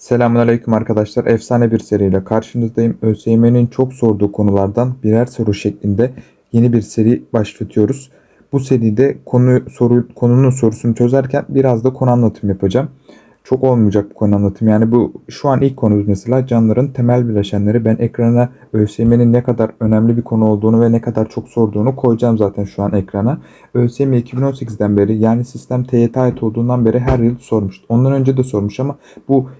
Selamünaleyküm arkadaşlar. Efsane bir seriyle karşınızdayım. ÖSYM'nin çok sorduğu konulardan birer soru şeklinde yeni bir seri başlatıyoruz. Bu seride konu soru konunun sorusunu çözerken biraz da konu anlatım yapacağım. Çok olmayacak bu konu anlatım. Yani bu şu an ilk konumuz mesela canlıların temel bileşenleri. Ben ekrana ÖSYM'nin ne kadar önemli bir konu olduğunu ve ne kadar çok sorduğunu koyacağım zaten şu an ekrana. ÖSYM 2018'den beri yani sistem TYT ait olduğundan beri her yıl sormuştu. Ondan önce de sormuş ama bu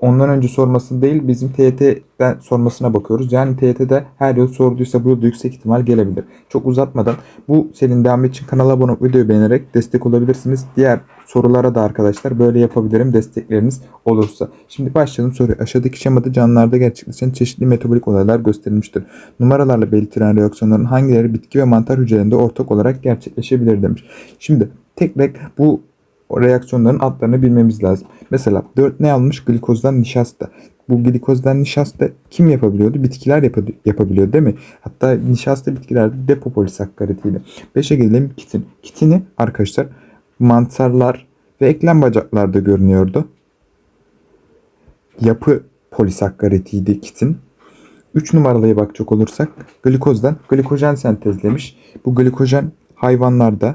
ondan önce sormasını değil bizim TYT'den sormasına bakıyoruz. Yani TYT'de her yıl sorduysa bu yıl yüksek ihtimal gelebilir. Çok uzatmadan bu serinin devamı için kanala abone olup videoyu beğenerek destek olabilirsiniz. Diğer sorulara da arkadaşlar böyle yapabilirim destekleriniz olursa. Şimdi başlayalım soruya. Aşağıdaki şemada canlılarda gerçekleşen çeşitli metabolik olaylar gösterilmiştir. Numaralarla belirtilen reaksiyonların hangileri bitki ve mantar hücrelerinde ortak olarak gerçekleşebilir demiş. Şimdi tek tek bu o reaksiyonların adlarını bilmemiz lazım. Mesela 4 ne almış? Glikozdan nişasta. Bu glikozdan nişasta kim yapabiliyordu? Bitkiler yap yapabiliyor değil mi? Hatta nişasta bitkilerde depopolisakkaritiydi. 5'e gelelim kitin. Kitini arkadaşlar mantarlar ve eklem bacaklarda görünüyordu. Yapı polisakkaritiydi kitin. 3 numaralıya bakacak olursak glikozdan glikojen sentezlemiş. Bu glikojen hayvanlarda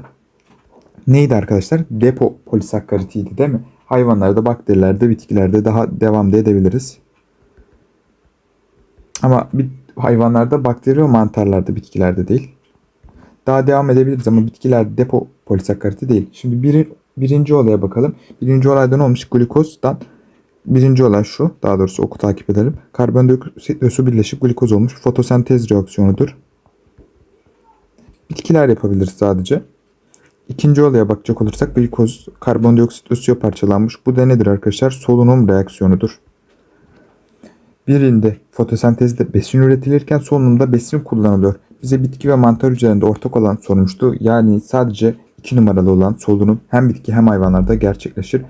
neydi arkadaşlar? Depo polisakkaritiydi değil mi? Hayvanlarda, bakterilerde, bitkilerde daha devam edebiliriz. Ama bir hayvanlarda bakteri ve mantarlarda, bitkilerde değil. Daha devam edebiliriz ama bitkilerde depo polisakkariti değil. Şimdi bir, birinci olaya bakalım. Birinci olayda ne olmuş? Glikozdan Birinci olay şu. Daha doğrusu oku takip edelim. Karbondioksit ve su birleşip glikoz olmuş. Fotosentez reaksiyonudur. Bitkiler yapabilir sadece. İkinci olaya bakacak olursak glikoz, karbondioksit ve suya parçalanmış. Bu da nedir arkadaşlar? Solunum reaksiyonudur. Birinde fotosentezde besin üretilirken solunumda besin kullanılıyor. Bize bitki ve mantar hücrelerinde ortak olan sormuştu. Yani sadece 2 numaralı olan solunum hem bitki hem hayvanlarda gerçekleşir.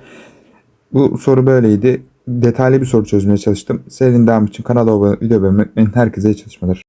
Bu soru böyleydi. Detaylı bir soru çözmeye çalıştım. Serinin devamı için kanala abone, video beğenmeyi. Herkese iyi çalışmalar.